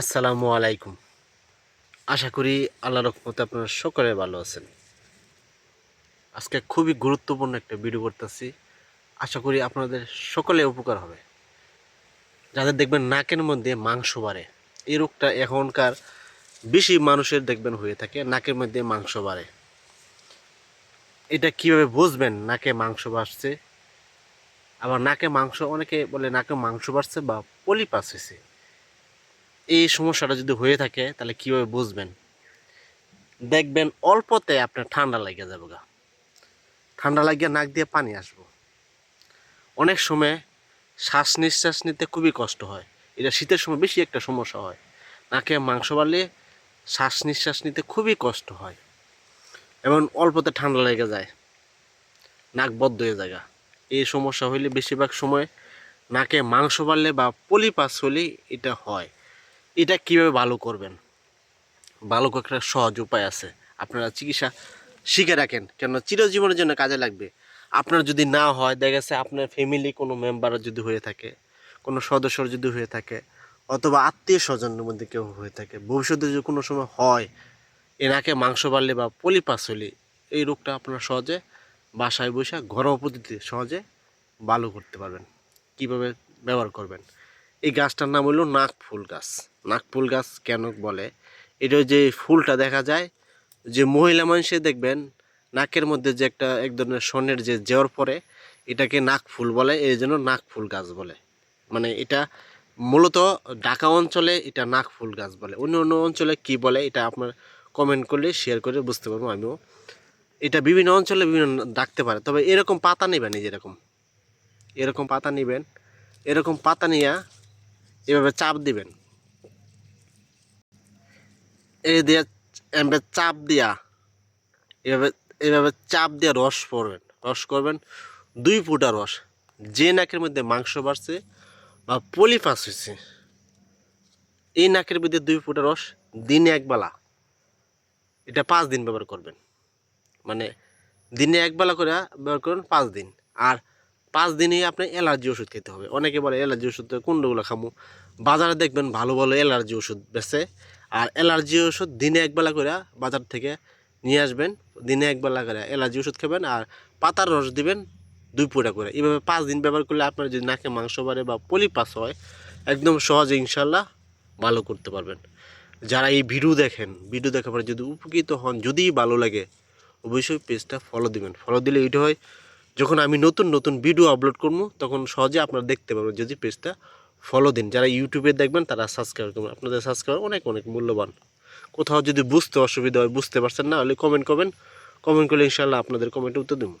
আসসালামু আলাইকুম। আশা করি আল্লাহ রহমতে আপনারা সকলে ভালো আছেন। আজকে খুবই গুরুত্বপূর্ণ একটা ভিডিও করতেছি। আশা করি আপনাদের সকলে উপকার হবে। যাদের দেখবেন নাকের মধ্যে মাংস বাড়ে, এই রোগটা এখনকার বেশি মানুষের দেখবেন হয়ে থাকে, নাকের মধ্যে মাংস বাড়ে। এটা কীভাবে বুঝবেন নাকে মাংস বাড়ছে? আবার নাকে মাংস, অনেকে বলে নাকে মাংস বাড়ছে বা পলিপাস হয়েছে এই সমস্যাটা যদি হয়ে থাকে, তাহলে কীভাবে বুঝবেন? দেখবেন অল্পতে আপনার ঠান্ডা লেগে যাবে গা। ঠান্ডা লাগিয়ে নাক দিয়ে পানি আসব। অনেক সময় শ্বাস নিঃশ্বাস নিতে খুবই কষ্ট হয়। এটা শীতের সময় বেশি একটা সমস্যা হয়। নাকে মাংস বাড়লে শ্বাস নিঃশ্বাস নিতে খুবই কষ্ট হয়। এবং অল্পতে ঠান্ডা লেগে যায়। নাক বদ্ধ হয়ে জায়গা এই সমস্যা হইলে বেশিরভাগ সময় নাকে মাংস বাড়লে বা পলিপাস হলে এটা হয়। এটা কীভাবে ভালো করবেন? ভালো একটা সহজ উপায় আছে। আপনারা চিকিৎসা শিখে রাখেন কেন চিরজীবনের জন্য কাজে লাগবে। আপনার যদি না হয়, দেখা গেছে আপনার ফ্যামিলি কোনো মেম্বার যদি হয়ে থাকে, কোনো সদস্যর যদি হয়ে থাকে, অথবা আত্মীয় স্বজনের মধ্যে কেউ হয়ে থাকে, ভবিষ্যতে যদি কোনো সময় হয়, এনাকে মাংস বাড়লে বা পলিপাস হলে এই রোগটা আপনারা সহজে বাসায় বসে ঘরোয়া পদ্ধতিতে সহজে ভালো করতে পারবেন। কীভাবে ব্যবহার করবেন? এই গাছটার নাম হলো নাক ফুল গাছ। নাক ফুল গাছ কেন বলে? এটা যে ফুলটা দেখা যায় যে মহিলা মানুষে দেখবেন, নাকের মধ্যে যে একটা এক ধরনের স্বর্ণের যে জ্বর পড়ে, এটাকে নাক ফুল বলে, এই জন্য নাক ফুল গাছ বলে। মানে এটা মূলত ঢাকা অঞ্চলে এটা নাক ফুল গাছ বলে। অন্য অন্য অঞ্চলে কি বলে, এটা আপনার কমেন্ট করলে শেয়ার করে বুঝতে পারব আমিও। এটা বিভিন্ন অঞ্চলে বিভিন্ন ডাকতে পারে, তবে এরকম পাতা নেবেন এই যেরকম এরকম পাতা নেবেন, এরকম পাতা নিয়ে এভাবে চাপ দিবেন। এই দিয়ে এভাবে চাপ দিয়া, এভাবে এভাবে চাপ দিয়ে রস পড়বেন। রস করবেন দুই ফুটা রস। যে নাকের মধ্যে মাংস বাড়ছে বা পলিপাস হয়েছে এই নাকের মধ্যে দুই ফুটা রস দিনে একবেলা এটা পাঁচ দিন ব্যবহার করবেন। মানে দিনে একবেলা করে ব্যবহার করবেন পাঁচ দিন। আর পাঁচ দিনেই আপনি অ্যালার্জি ওষুধ খেতে হবে। অনেকে বলে অ্যালার্জি ওষুধ কোনগুলো খামু। বাজারে দেখবেন ভালো ভালো অ্যালার্জি ওষুধ বেচে, আর অ্যালার্জি ওষুধ দিনে একবেলা করে বাজার থেকে নিয়ে আসবেন। দিনে একবেলা করে অ্যালার্জি ওষুধ খাবেন আর পাতার রস দিবেন দুই পুরা করে। এইভাবে পাঁচ দিন ব্যবহার করলে আপনার যদি নাকে মাংস বাড়ে বা পলিপাস হয়, একদম সহজে ইনশাল্লাহ ভালো করতে পারবেন। যারা এই ভিডিও দেখেন, ভিডিও দেখার পরে যদি উপকৃত হন, যদি ভালো লাগে, অবশ্যই পেজটা ফলো দিবেন। ফলো দিলে এটা হয় যখন আমি নতুন নতুন ভিডিও আপলোড করব, তখন সহজে আপনারা দেখতে পাবেন যদি পেজটা ফলো দিন। যারা ইউটিউবে দেখবেন, তারা সাবস্ক্রাইব করবেন। আপনাদের সাবস্ক্রাইব অনেক অনেক মূল্যবান। কোথাও যদি বুঝতে অসুবিধা হয়, বুঝতে পারছেন না, হলে কমেন্ট করবেন। কমেন্ট করলে ইনশাল্লাহ আপনাদের কমেন্টে উত্তর দেবো।